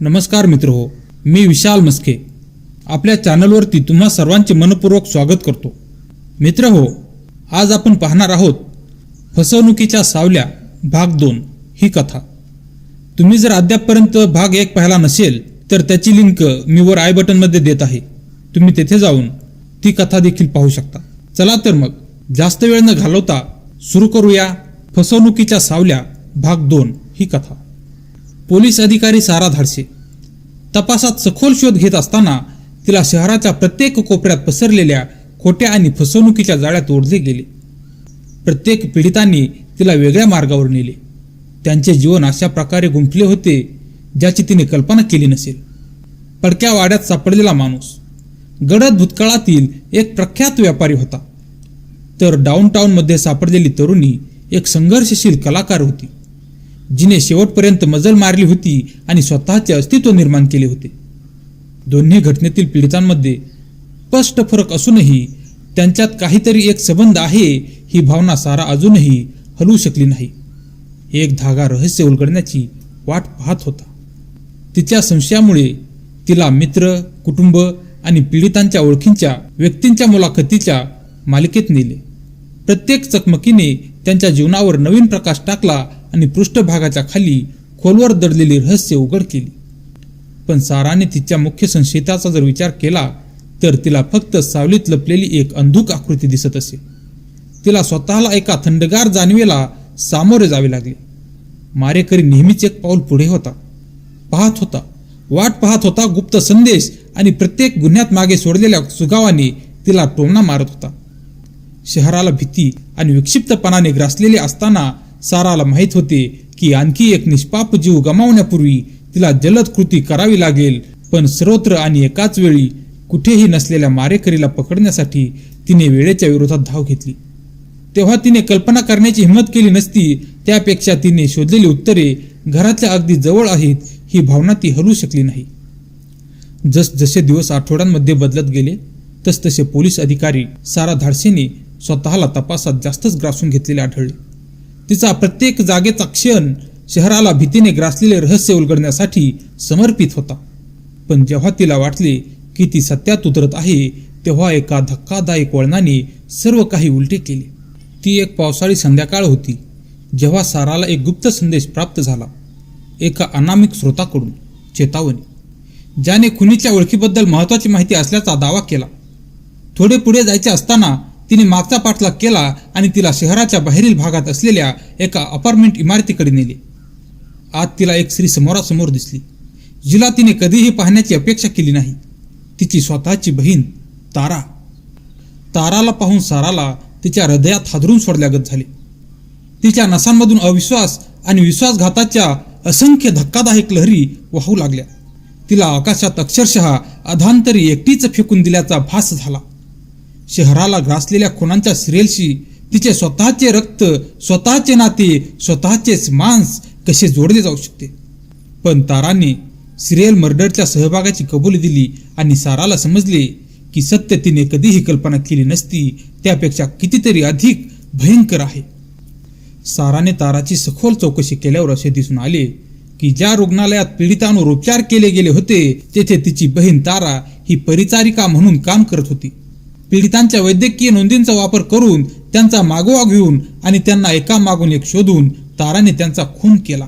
नमस्कार मित्र हो मी विशाल मस्के. आपल्या चॅनलवरती तुम्हा सर्वांचे मनपूर्वक स्वागत करतो. मित्र हो आज आपण पाहणार आहोत फसवणुकीच्या सावल्या भाग दोन ही कथा. तुम्ही जर अद्यापपर्यंत भाग एक पाहिला नसेल तर त्याची लिंक मी वर आय बटनमध्ये देत आहे. तुम्ही तेथे जाऊन ती कथा देखील पाहू शकता. चला तर मग जास्त वेळ न घालवता सुरू करूया फसवणुकीच्या सावल्या भाग दोन ही कथा. पोलीस अधिकारी सारा धाडसे. तपासात सखोल शोध घेत असताना तिला शहराच्या प्रत्येक कोपऱ्यात पसरलेल्या खोट्या आणि फसवणुकीच्या जाळ्यात ओढले गेले. प्रत्येक पीडितांनी तिला वेगळ्या मार्गावर नेले. त्यांचे जीवन अशा प्रकारे गुंफले होते ज्याची तिने कल्पना केली नसेल. पडक्या वाड्यात सापडलेला माणूस. गडद भूतकाळातील एक प्रख्यात व्यापारी होता. तर डाऊनटाऊनमध्ये सापडलेली तरुणी एक संघर्षशील कलाकार होती. जिने शेवटपर्यंत मजल मारली होती आणि स्वतःचे अस्तित्व निर्माण केले होते. दोन्ही घटनेतील पीडितांमध्ये स्पष्ट फरक असूनही त्यांच्यात काहीतरी एक संबंध आहे ही भावना सारा अजूनही हलवू शकली नाही. एक धागा रहस्य उलगडण्याची वाट पाहत होता. तिच्या संशयामुळे तिला मित्र कुटुंब आणि पीडितांच्या ओळखींच्या व्यक्तींच्या मुलाखतीच्या मालिकेत नेले. प्रत्येक चकमकीने त्यांच्या जीवनावर नवीन प्रकाश टाकला आणि पृष्ठभागाच्या खाली खोलवर दडलेली रहस्य उघड केली. पण साराने तिच्या मुख्य संशयिताचा जर विचार केला तर तिला फक्त सावलीत लपलेली एक अंधुक आकृती दिसत असे. तिला स्वतःला एका थंडगार जाणवेला सामोरे जावे लागले. मारेकरी नेहमीच एक पाऊल पुढे होता. पाहत होता. वाट पाहत होता गुप्त संदेश आणि प्रत्येक गुन्ह्यात मागे सोडलेल्या सुगावाने तिला टोमणा मारत होता. शहराला भीती आणि विक्षिप्तपणाने ग्रासलेले असताना साराला माहीत होते की आणखी एक निष्पाप जीव गमावण्यापूर्वी तिला जलद कृती करावी लागेल. पण सर्वत्र आणि एकाच वेळी कुठेही नसलेल्या मारेकरीला पकडण्यासाठी तिने वेळेच्या विरोधात धाव घेतली. तेव्हा तिने कल्पना करण्याची हिंमत केली नसती त्यापेक्षा तिने शोधलेली उत्तरे घराच्या अगदी जवळ आहेत ही भावना ती हलवू शकली नाही. जस जसे दिवस आठवड्यांमध्ये बदलत गेले तसतसे पोलीस अधिकारी सारा धाडसेने स्वतःला तपासात जास्तच ग्रासून घेतलेले आढळले. तिचा प्रत्येक जागेचा क्षण शहराला भीतीने ग्रासलेले रहस्य उलगडण्यासाठी समर्पित होता. पण जेव्हा तिला वाटले की ती सत्यात उतरत आहे तेव्हा एका धक्कादायक वळणाने सर्व काही उलटे केले. ती एक पावसाळी संध्याकाळ होती जेव्हा साराला एक गुप्त संदेश प्राप्त झाला एका अनामिक स्रोताकडून चेतावणी ज्याने खुनीच्या ओळखीबद्दल महत्त्वाची माहिती असल्याचा दावा केला. थोडे पुढे जायचे असताना तिने मागचा पाठलाग केला आणि तिला शहराच्या बाहेरील भागात असलेल्या एका अपार्टमेंट इमारतीकडे नेले. आज तिला एक स्त्री समोरासमोर दिसली. जिला तिने कधीही पाहण्याची अपेक्षा केली नाही. तिची स्वतःची बहीण तारा. ताराला पाहून साराला तिच्या हृदयात हादरून सोडल्यागत झाले. तिच्या नसांमधून अविश्वास आणि विश्वासघाताच्या असंख्य धक्कादायक लहरी वाहू लागल्या. तिला आकाशात अक्षरशः अधांतरी एकटीच फेकून दिल्याचा भास झाला. शहराला ग्रासलेल्या खुनांच्या सिरियलशी तिचे स्वतःचे रक्त स्वतःचे नाते स्वतःचेच मांस कसे जोडले जाऊ शकते? पण ताराने सिरियल मर्डरच्या सहभागाची कबुली दिली आणि साराला समजले की सत्य तिने कधीही कल्पना केली नसती त्यापेक्षा कितीतरी अधिक भयंकर आहे. साराने ताराची सखोल चौकशी केल्यावर असे दिसून आले की ज्या रुग्णालयात पीडितांवर उपचार केले गेले होते तेथे तिची बहीण तारा ही परिचारिका म्हणून काम करत होती. पीडितांच्या वैद्यकीय नोंदींचा वापर करून त्यांचा मागोवा घेऊन आणि त्यांना एका मागून एक शोधून ताराने त्यांचा खून केला.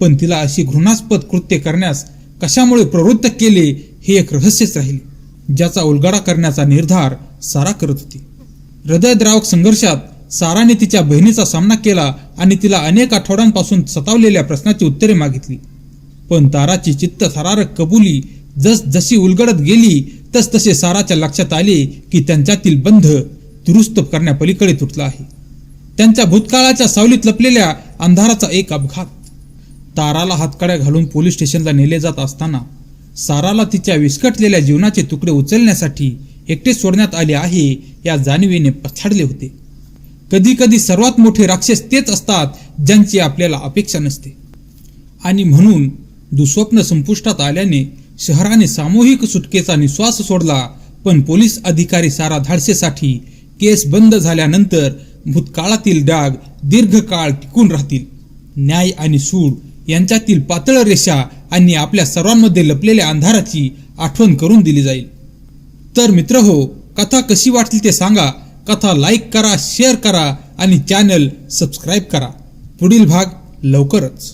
पण तिला अशी घृणास्पद कृत्य करण्यास कशामुळे प्रवृत्त केले हे एक रहस्यच राहिले ज्याचा उलगडा करण्याचा निर्धार सारा करत होती. हृदयद्रावक संघर्षात साराने तिच्या बहिणीचा सामना केला आणि तिला अनेक आठवड्यांपासून सतावलेल्या प्रश्नाची उत्तरे मागितली. पण ताराची चित्त थरारक कबुली जस जशी उलगडत गेली तसतसे साराच्या लक्षात आले की त्यांच्यातील बंध दुरुस्त करण्यापलीकडे तुटला आहे. त्यांच्या भूतकाळाच्या सावलीत लपलेल्या अंधाराचा एक अपघात. ताराला हातकड्या घालून पोलीस स्टेशनला नेले जात असताना साराला तिच्या विस्कटलेल्या जीवनाचे तुकडे उचलण्यासाठी एकटे सोडण्यात आले आहे या जाणीवेने पछाडले होते. कधी कधी सर्वात मोठे राक्षस तेच असतात ज्यांची आपल्याला अपेक्षा नसते. आणि म्हणून दुस्वप्न संपुष्टात आल्याने शहराने सामूहिक सुटकेचा निश्वास सोडला पण पोलीस अधिकारी सारा धाडसेसाठी केस बंद झाल्यानंतर भूतकाळातील डाग दीर्घकाळ टिकून राहतील. न्याय आणि सूड यांच्यातील पातळ रेषा आणि आपल्या सर्वांमध्ये लपलेल्या अंधाराची आठवण करून दिली जाईल. तर मित्र हो कथा कशी वाटली ते सांगा. कथा लाईक करा शेअर करा आणि चॅनल सबस्क्राईब करा. पुढील भाग लवकरच.